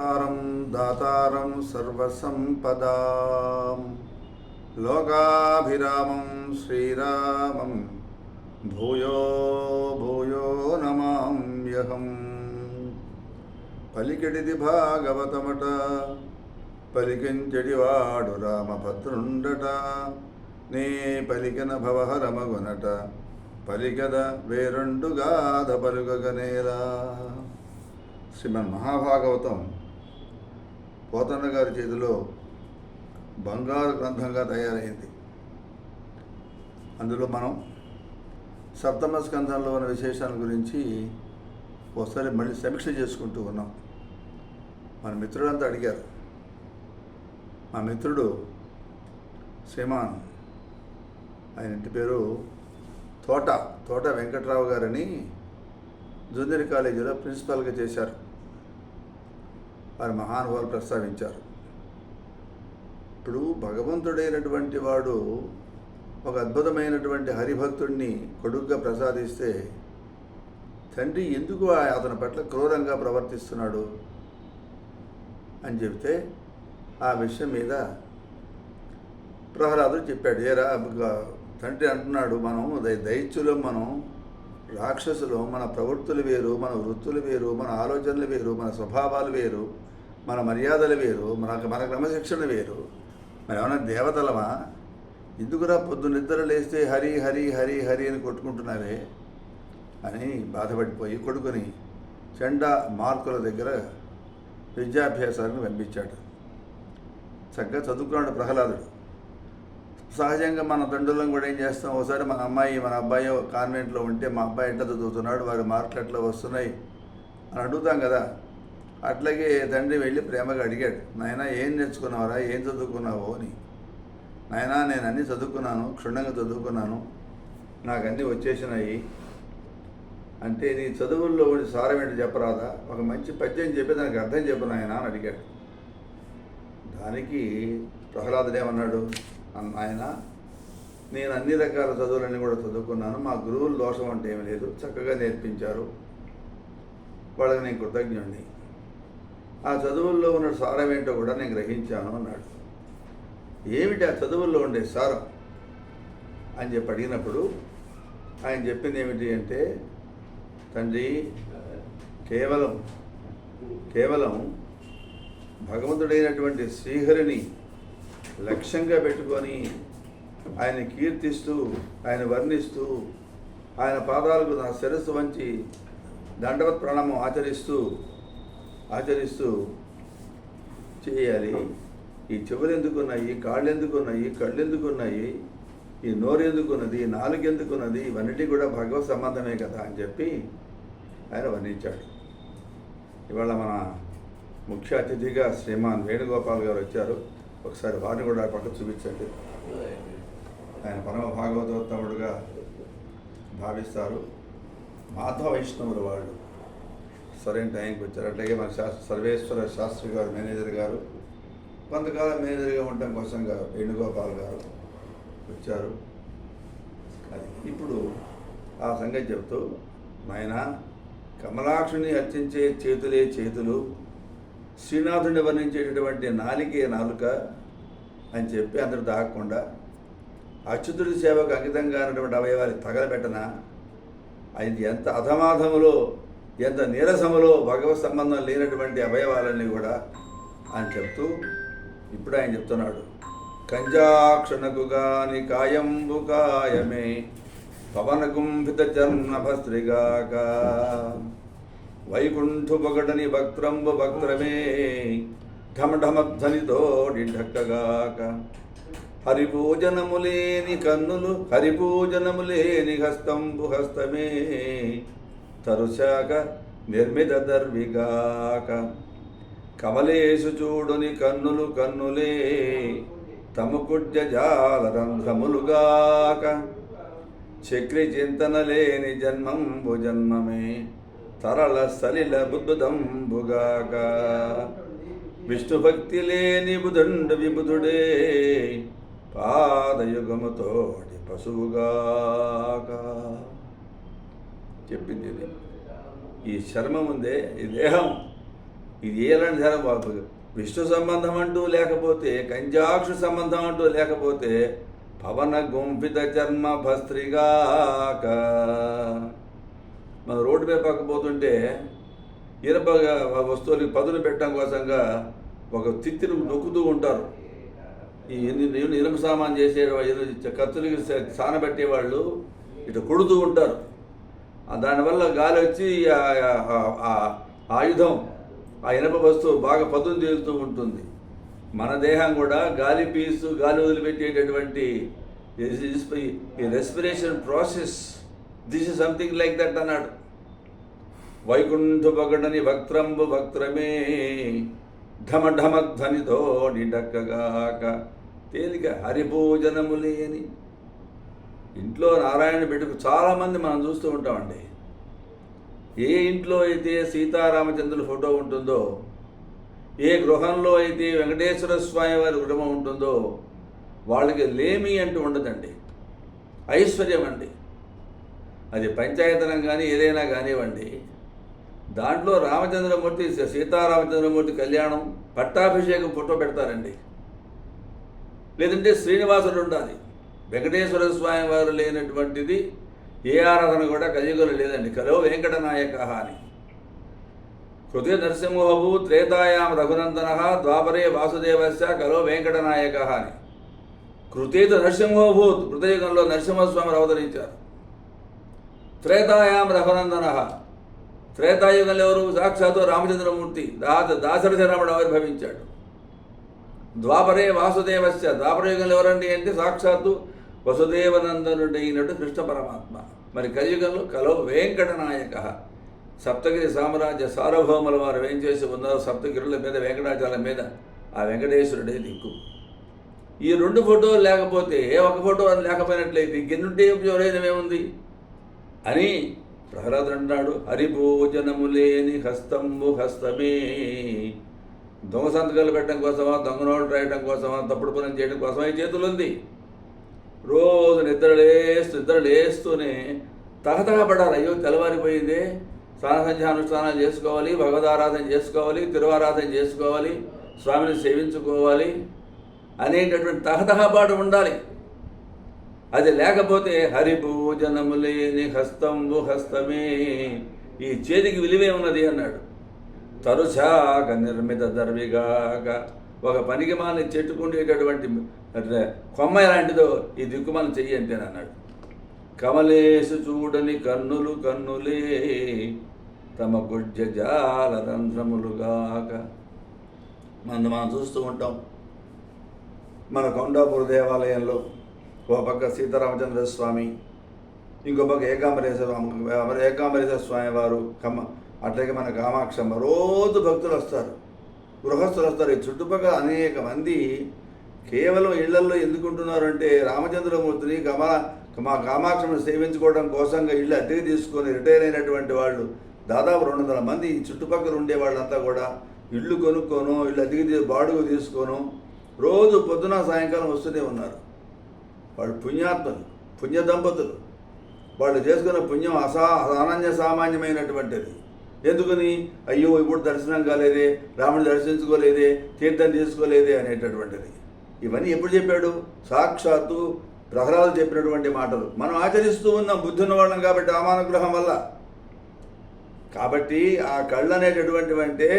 భర్తారం దాతారం సర్వసంపదా. లోకాభిరామం శ్రీరామం. భూయో భూయో నమామ్యహం పలికిడిది భాగవతమట పలికించెడివాడు రామభద్రుండట. నీ పలికిన భవహరమగునట పలికద వేరుండుగాధ పలుకగనేలా శ్రీమన్ మహాభాగవతం. పోతన్న గారి చేతిలో బంగారు గ్రంథంగా తయారైంది. అందులో మనం సప్తమ స్కంధంలో ఉన్న విశేషాల గురించి ఒకసారి మళ్ళీ సమీక్ష చేసుకుంటూ ఉన్నాం. మన మిత్రుడంతా అడిగారు. మా మిత్రుడు శ్రీమాన్ ఆయన ఇంటి పేరు తోట తోట వెంకట్రావు గారని జూనియర్ కాలేజీలో ప్రిన్సిపాల్గా చేశారు. వారి మహానుభావులు ప్రస్తావించారు. ఇప్పుడు భగవంతుడైనటువంటి వాడు ఒక అద్భుతమైనటువంటి హరిభక్తుడిని కొడుగ్గా ప్రసాదిస్తే తండ్రి ఎందుకు ఆ- అతని పట్ల క్రూరంగా ప్రవర్తిస్తున్నాడు అని చెబితే ఆ విషయం మీద ప్రహ్లాదుడు చెప్పాడు. ఏ రా తండ్రి అంటున్నాడు మనం దై- దైత్యులం మనం రాక్షసులు మన ప్రవృత్తులు వేరు మన వృత్తులు వేరు మన ఆలోచనలు వేరు మన స్వభావాలు వేరు. మన మర్యాదలు వేరు మన మన క్రమశిక్షణ వేరు. మరి ఏమైనా దేవతలమా? ఎందుకురా పొద్దు నిద్ర లేస్తే హరి హరి హరి హరి అని కొట్టుకుంటున్నారే? అని బాధపడిపోయి కొడుకుని చెండ మార్కుల దగ్గర విద్యాభ్యాసాలను పంపించాడు. చక్కగా చదువుకున్నాడు ప్రహ్లాదుడు. సహజంగా మన తండ్రులం కూడా ఏం చేస్తాం? ఒకసారి మన అమ్మాయి మన అబ్బాయి కాన్వెంట్లో ఉంటే మా అబ్బాయి ఎట్లా చదువుతున్నాడు? వారి మార్కులు ఎట్లా వస్తున్నాయి? అని అడుగుతాం కదా. అట్లాగే తండ్రి వెళ్ళి ప్రేమగా అడిగాడు నాయన ఏం నేర్చుకున్నావురా? ఏం చదువుకున్నావో? అని. నాయనా నేను అన్నీ చదువుకున్నాను క్షుణ్ణంగా చదువుకున్నాను. నాకు అన్నీ వచ్చేసినాయి. అంటే నీ చదువుల్లో ఉండి సారం ఏంటి చెప్పరాదా? ఒక మంచి పద్యం చెప్పి దానికి అర్థం చెప్పు నాయన అని అడిగాడు. దానికి ప్రహ్లాదుడు ఏమన్నాడు? ఆయన నాయన నేను అన్ని రకాల చదువులన్నీ కూడా చదువుకున్నాను. మా గురువుల దోషం అంటే ఏమీ లేదు. చక్కగా నేర్పించారు. వాళ్ళకి నేను కృతజ్ఞుడిని. ఆ చదువుల్లో ఉన్న సారం ఏంటో కూడా నేను గ్రహించాను అన్నాడు. ఏమిటి ఆ చదువుల్లో ఉండే సారం? అని చెప్పి అడిగినప్పుడు ఆయన చెప్పింది ఏమిటి అంటే తండ్రి కేవలం కేవలం భగవంతుడైనటువంటి శ్రీహరిని లక్ష్యంగా పెట్టుకొని ఆయన కీర్తిస్తూ ఆయన వర్ణిస్తూ ఆయన పాదాలకు నా శిరస్సు వంచి దండవత్ ప్రణామం ఆచరిస్తూ ఆచరిస్తూ చేయాలి. ఈ చెవులు ఎందుకున్నాయి కాళ్ళు ఎందుకున్నాయి కళ్ళు ఎందుకున్నాయి ఈ నోరు ఎందుకున్నది నాలుగు ఎందుకున్నది ఇవన్నిటి కూడా భగవత్ సంబంధమే కదా అని చెప్పి ఆయన వర్ణించాడు. ఇవాళ మన ముఖ్య అతిథిగా శ్రీమాన్ వేణుగోపాల్ గారు వచ్చారు. ఒకసారి వారిని కూడా పక్క చూపించండి. ఆయన పరమ భాగవతోత్తముడుగా భావిస్తారు. మాధవ వైష్ణవులు వాళ్ళు. సరైన టైంకి వచ్చారు. అట్లాగే మన శాస్త్ర సర్వేశ్వర శాస్త్రి గారు మేనేజర్ గారు కొంతకాలం మేనేజర్గా ఉండటం కోసంగా వేణుగోపాల్ గారు వచ్చారు. అది ఇప్పుడు ఆ సంగతి చెబుతూ నాయన కమలాక్షుని అర్చించే చేతులే చేతులు శ్రీనాథుని వర్ణించేటటువంటి నాలికే నాలుక అని చెప్పి అందరూ దాగకుండా అచ్యుతుడి సేవకు అంకితంగా ఉన్నటువంటి అవయవాలు తగలబెట్టన అది ఎంత అధమాధములో ఎంత నీరసములో భగవత్ సంబంధం లేనటువంటి అవయవాలన్నీ కూడా అని చెప్తూ ఇప్పుడు ఆయన చెప్తున్నాడు. కంజాక్షణకు గాని కాయంబు కాయమే పవన కుంభిత చర్ణభస్త్రిగాక వైకుంఠు పొగడని భక్త్రంబు భక్త్రమే ఢమఢమధ్వనితోడి ఢక్కగాక హరిపూజనములేని కన్నులు హరిపూజనములేని హస్తంబు హస్తమే తరుశాక నిర్మిత దర్విగాక కమలేశు చూడుని కన్నులు కన్నులే తముకుడ్య జాల రంధ్రములుగాక. చక్రి చింతన లేని జన్మంబు జన్మమే తరళ సలిల బుద్ధుదంబుగాక. విష్ణు భక్తి లేని బుధుండు విబుధుడే పాదయుగముతోటి పశువుగాక. చెప్పింది ఇది ఈ చర్మం ఉందే ఈ దేహం. ఇది ఏలాంటి ధర బాబు విష్ణు సంబంధం అంటూ లేకపోతే కంజాక్షు సంబంధం అంటూ లేకపోతే పవన గుంపిత చర్మ భస్త్రిగాక. మన రోడ్డు మీద పక్క పోతుంటే ఇనప వస్తువులకి పదులు పెట్టడం కోసంగా ఒక తిత్తిని నొక్కుతూ ఉంటారు. ఈ ఇనుప సామాన్ చేసే ఖర్చులకి కత్తులకి వాళ్ళు ఇటు కొడుతూ ఉంటారు. దానివల్ల గాలి వచ్చి ఆ- ఆయుధం ఆ ఇనప వస్తువు బాగా పదును తేలుతూ ఉంటుంది. మన దేహం కూడా గాలి పీసు గాలి వదిలిపెట్టేటటువంటి ఈ respiration process. This is something like that అన్నాడు. వైకుంఠ పగడని వక్త్రంబు వక్త్రమే ఢమ ఢమ ధ్వనితో నిడక్కగాక తేలిక హరిభోజనము లేని ఇంట్లో నారాయణ బిడ్డకు చాలామంది మనం చూస్తూ ఉంటామండి. ఏ ఇంట్లో అయితే సీతారామచంద్రుల ఫోటో ఉంటుందో ఏ గృహంలో అయితే వెంకటేశ్వర స్వామి వారి గృహం ఉంటుందో వాళ్ళకి లేమి అంటూ ఉండదండి. ఐశ్వర్యం అండి. అది పంచాయతనం కానీ ఏదైనా కానివ్వండి. దాంట్లో రామచంద్రమూర్తి సీతారామచంద్రమూర్తి కళ్యాణం పట్టాభిషేకం ఫోటో పెడతారండి. లేదంటే శ్రీనివాసుడు ఉండాలి. వెంకటేశ్వర స్వామి వారు లేనటువంటిది ఏ ఆరాధన కూడా కలియుగలు లేదండి. కలో వెంకటనాయక అని. కృతే నరసింహభూ త్రేతాయాం రఘునందన ద్వాపరే వాసుదేవస్య కలో వెంకటనాయక అని. కృతేత నరసింహభూత్ కృతయుగంలో నరసింహస్వామి అవతరించారు. త్రేతాయాం రఘునందన. త్రేతాయుగంలో ఎవరు? సాక్షాత్తు రామచంద్రమూర్తి. దాత దాశరథ రాముడు ఆవిర్భవించాడు. ద్వాపరే వాసుదేవస్య. ద్వాపరయుగంలో ఎవరండి అంటే సాక్షాత్తు వసుదేవనందనుడైనటు కృష్ణ పరమాత్మ. మరి కలియుగంలో కలో వెంకటనాయక. సప్తగిరి సామ్రాజ్య సార్వభౌముల వారు ఏం చేసి ఉన్నారు సప్తగిరుల మీద వెంకటాచలం మీద ఆ వెంకటేశ్వరుడే దిక్కు ఈ రెండు ఫోటోలు లేకపోతే ఏ ఒక ఫోటో అని లేకపోయినట్లయితే ఇంకెన్నుంటే ఎవరైనమేముంది అని ప్రహ్లాదుడు అంటాడు హరిభోజనము లేని హస్తంబు హస్తమే. దొంగ సంతకాలు పెట్టడం కోసమా దొంగ నోట్లు రాయడం కోసమా తప్పుడు పనులు చేయడం కోసమా ఈ చేతులు ఉంది రోజు నిద్ర లేస్తూ నిద్ర లేస్తూనే తహతహ పడాలి. అయ్యో తెల్లవారిపోయిందే. స్నాన సంధ్యానుష్ఠానాలు చేసుకోవాలి. భగవదారాధన చేసుకోవాలి. తిరువారాధన చేసుకోవాలి. స్వామిని సేవించుకోవాలి. అనేటటువంటి తహతహపాటు ఉండాలి. అది లేకపోతే హరిభోజనము లేని హస్తంబు హస్తమే. ఈ చేతికి విలువే ఉన్నది అన్నాడు. తరుచాక నిర్మిత దర్విగాక ఒక పనికి మాలని చెట్టుకుండేటటువంటి కొమ్మ ఎలాంటిదో ఈ దిక్కు చెయ్యి అంటేనే అన్నాడు. కమలేసు చూడని కన్నులు కన్నులే తమ గుడ్జ జాల రంధ్రములుగాక మనం మనం చూస్తూ ఉంటాం. మన కొండాపూర్ దేవాలయంలో ఒక పక్క సీతారామచంద్ర స్వామి ఇంకో పక్క ఏకాంబరేశ్వర ఏకాంబరేశ్వర స్వామి వారు కమ్మ అట్లాగే మన కామాక్షమ్మ రోజు భక్తులు వస్తారు. గృహస్థులు వస్తారు ఈ చుట్టుపక్కల అనేక మంది కేవలం ఇళ్ళల్లో ఎందుకు ఉంటున్నారు అంటే రామచంద్రమూర్తిని కమా మా కామాక్షను సేవించుకోవడం కోసంగా ఇళ్ళు అద్దెకి తీసుకొని రిటైర్ అయినటువంటి వాళ్ళు దాదాపు రెండు వందల మంది ఈ చుట్టుపక్కల ఉండే వాళ్ళంతా కూడా ఇల్లు కొనుక్కోను ఇల్లు అద్దెకి బాడుగు తీసుకోను. రోజు పొద్దున సాయంకాలం వస్తూనే ఉన్నారు. వాళ్ళు పుణ్యాత్మలు పుణ్య దంపతులు వాళ్ళు చేసుకున్న పుణ్యం అసా అనన్య సామాన్యమైనటువంటిది. ఎందుకని? అయ్యో ఇప్పుడు దర్శనం కాలేదే రాముడు దర్శించుకోలేదే తీర్థం తీసుకోలేదే అనేటటువంటిది. ఇవన్నీ ఎప్పుడు చెప్పాడు? సాక్షాత్తు ప్రహ్లాదు చెప్పినటువంటి మాటలు. మనం ఆచరిస్తూ ఉన్నాం బుద్ధుని వలన వాళ్ళం కాబట్టి ఆమానుగ్రహం వల్ల. కాబట్టి ఆ కళ్ళు అనేటటువంటివి అంటే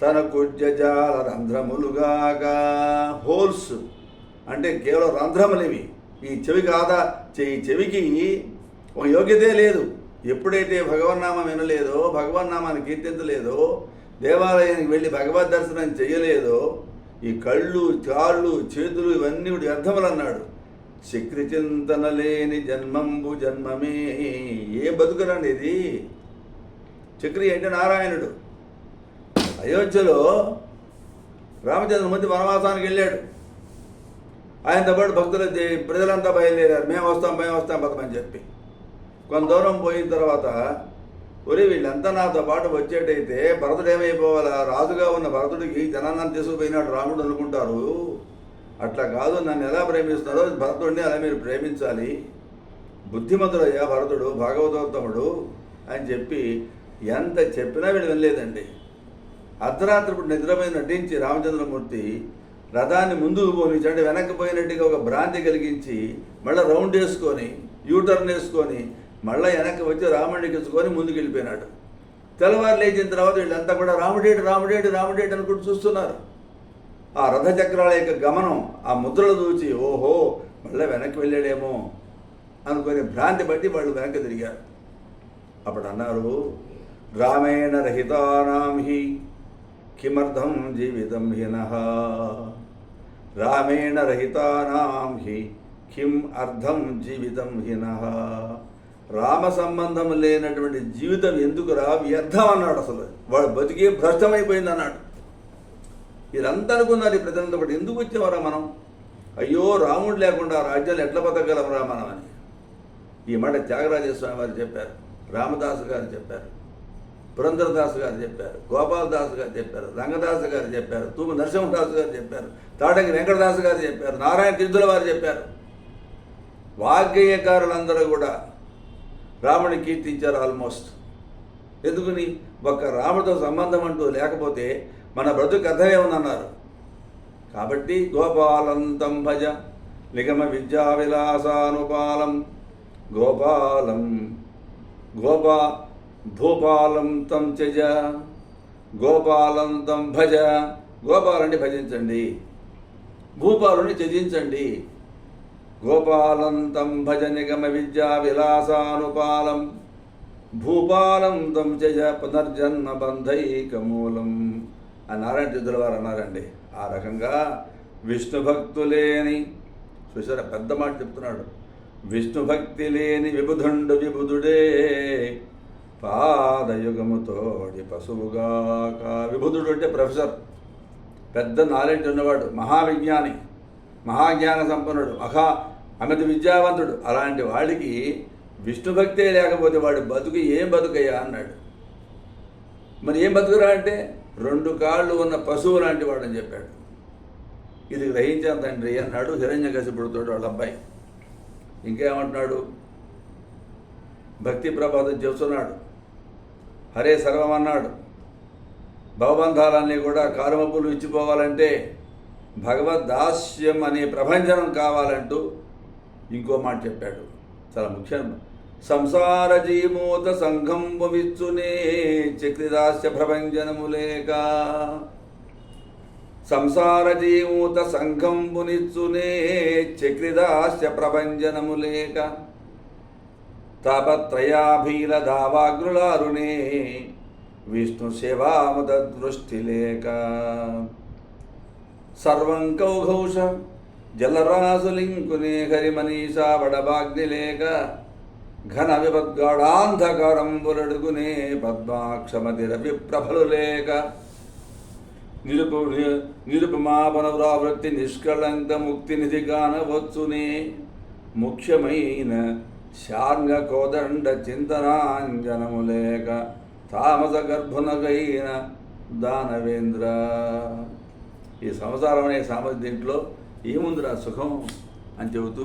తన కుజజాల రంధ్రములుగాగా హోల్స్. అంటే కేవలం రంధ్రములు ఇవి ఈ చెవికి ఆదా ఈ చెవికి ఒక యోగ్యతే లేదు. ఎప్పుడైతే భగవన్నామం వినలేదో భగవన్నామాన్ని కీర్తించలేదో దేవాలయానికి వెళ్ళి భగవద్ దర్శనం చేయలేదో ఈ కళ్ళు కాళ్ళు చేతులు ఇవన్నీ కూడా వ్యర్థములు అన్నాడు చక్రి చింతన లేని జన్మంబు జన్మమే. ఏ బతుకురండి ఇది? చక్రి అంటే నారాయణుడు. అయోధ్యలో రామచంద్రమూర్తి వనవాసానికి వెళ్ళాడు. ఆయనతో పాటు భక్తులు ప్రజలంతా బయలుదేరారు. మేము వస్తాం మేము వస్తాం పదమని చెప్పి. కొంత దూరం పోయిన తర్వాత ఒరి వీళ్ళంతా నాతో పాటు వచ్చేటైతే భరతుడు ఏమైపోవాలా? రాజుగా ఉన్న భరతుడికి జనాన్ని తీసుకుపోయినాడు రాముడు అనుకుంటారు. అట్లా కాదు నన్ను ఎలా ప్రేమిస్తున్నారో భరతుడిని అలా మీరు ప్రేమించాలి. బుద్ధిమంతుడయ్యా భరతుడు భాగవతోత్తముడు అని చెప్పి ఎంత చెప్పినా వీడు వినలేదండి. అర్ధరాత్రి ఇప్పుడు నిద్రపోయి నటించి రామచంద్రమూర్తి రథాన్ని ముందుకు పోనించి వెనక్కి పోయినట్టుగా ఒక భ్రాంతి కలిగించి మళ్ళీ రౌండ్ వేసుకొని యూటర్న్ వేసుకొని మళ్ళీ వెనక్కి వచ్చి రాముడిని ఎక్కించుకొని ముందుకు వెళ్ళిపోయినాడు తెల్లవారు లేచిన తర్వాత వీళ్ళంతా కూడా రాముడేటి రాముడేటి రాముడేటి అనుకుంటూ చూస్తున్నారు. ఆ రథచక్రాల యొక్క గమనం ఆ ముద్రలు చూచి ఓహో మళ్ళీ వెనక్కి వెళ్ళాడేమో అనుకుని భ్రాంతి బట్టి వాళ్ళు వెనక్కి తిరిగారు. అప్పుడు అన్నారు రామేణ రహితానాం హి కిమర్థం జీవితం హినహ రామేణ రహితానాం హి కిం అర్థం జీవితం హినహ రామ సంబంధం లేనటువంటి జీవితం ఎందుకురా వ్యర్థం అన్నాడు అసలు. వాడు బతికే భ్రష్టమైపోయింది అన్నాడు. వీరంతా అనుకున్నారు ఈ ప్రజలంతా కూడా ఎందుకు వచ్చామరా మనం? అయ్యో రాముడు లేకుండా రాజ్యాలు ఎట్లా బతకగలమరా మనం అని. ఈ మాట త్యాగరాజస్వామి వారు చెప్పారు రామదాసు గారు చెప్పారు పురంధరదాసు గారు చెప్పారు గోపాలదాసు గారు చెప్పారు రంగదాసు గారు చెప్పారు తూము నరసింహదాసు గారు చెప్పారు తాటంగి వెంకటదాసు గారు చెప్పారు నారాయణ తీర్థుల వారు చెప్పారు. వాగ్గేయకారులందరూ కూడా రాముడిని కీర్తించారు ఆల్మోస్ట్ ఎందుకని? ఒక్క రాముడితో సంబంధం అంటూ లేకపోతే మన బ్రతుకు అర్థమే ఉందన్నారు. కాబట్టి గోపాలంతం భజ నిగమ విద్యా విలాసానుపాలం. గోపాలం గోపా భూపాలం తం త్యజ గోపాలం తం భజ. గోపాలని భజించండి. భూపాలుని త్యజించండి. గోపాలంతం భజ నిగమ విద్యా విలాసానుపాలం భూపాలం తం చజ పునర్జన్మ బంధైకమూలం. అని నారాయణ తీర్థుల వారు అన్నారండి ఆ రకంగా విష్ణు భక్తులేని చూసారా పెద్ద మాట చెప్తున్నాడు విష్ణు భక్తి లేని విబుధుండు విబుధుడే పాదయుగముతోడి పశువుగాక. విబుధుడు అంటే ప్రొఫెసర్ పెద్ద నాలెడ్జ్ ఉన్నవాడు మహావిజ్ఞాని. మహాజ్ఞాన సంపన్నుడు మహా అమిత విద్యావంతుడు. అలాంటి వాడికి విష్ణు భక్తే లేకపోతే వాడు బతుకు ఏం బతుకయ్యా అన్నాడు. మరి ఏం బతుకురా అంటే రెండు కాళ్ళు ఉన్న పశువు లాంటి వాడని చెప్పాడు. ఇది గ్రహించాను తండ్రి అన్నాడు హిరణ్య కసిపుడుతోడు వాళ్ళ అబ్బాయి. ఇంకేమంటున్నాడు? భక్తి ప్రభాతం చెబుతున్నాడు. హరే సర్వం అన్నాడు. భవబంధాలన్నీ కూడా కారుమప్పులు ఇచ్చిపోవాలంటే భగవద్దాస్యం అనే ప్రభంజనం కావాలంటూ ఇంకో మాట చెప్పాడు. చాలా ముఖ్యం. సంసార జీమూత సంఘంబు విచ్చునే చక్రిదాస్య ప్రభంజనము లేక సంసార జీమూత సంఘంబునిచ్చునే చక్రిదాస్య ప్రభంజనము లేక తాపత్రయాభీల దావాగ్రులారునే విష్ణు సేవామత దృష్టి లేక సర్వం కౌఘౌష జలరాసులింకునే హరిమనీషా వడభాగ్నిలేక ఘన విపద్గాఢాంధకారం బులడుగునే పద్మాక్షమతి రవి ప్రభలు లేక నిరుప నిరుపమాపన వృత్తి నిష్కళంక ముక్తి నిధి కానవచ్చునే ముఖ్యమైన శాంగ కోదండ చింతనాంజనము లేక తామస గర్భునగైన దానవేంద్ర ఈ సంసారం అనే సామర్థ్యం దీంట్లో ఏముందిరా సుఖం అని చెబుతూ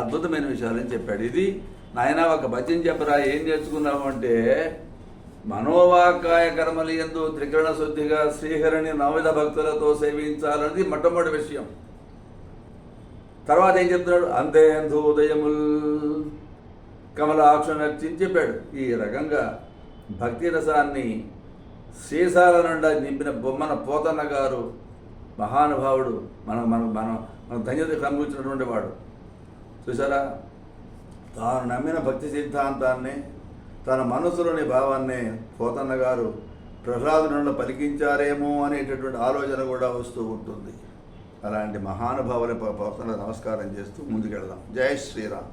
అద్భుతమైన విషయాలని చెప్పాడు. ఇది నాయన ఒక పద్యం చెప్పరా ఏం నేర్చుకున్నావు అంటే మనోవాకాయ కర్మలు ఎందు త్రికరణ శుద్ధిగా శ్రీహరిని నవవిధ భక్తులతో సేవించాలన్నది మొట్టమొదటి విషయం. తర్వాత ఏం చెప్తున్నాడు? అంతే అంధోదయముల్ కమలాక్ష నర్చించి చెప్పాడు. ఈ రకంగా భక్తి రసాన్ని సీసాల నుండి నింపిన బొమ్మన పోతన్న గారు మహానుభావుడు మన మన మన మన ధన్యత కనుగొచ్చినటువంటి వాడు. చూసారా తాను నమ్మిన భక్తి సిద్ధాంతాన్ని తన మనసులోని భావాన్ని పోతన్న గారు ప్రహ్లాదునంలో పలికించారేమో అనేటటువంటి ఆలోచన కూడా వస్తూ ఉంటుంది. అలాంటి మహానుభావుల పోతన నమస్కారం చేస్తూ ముందుకెళ్దాం. జై శ్రీరామ్.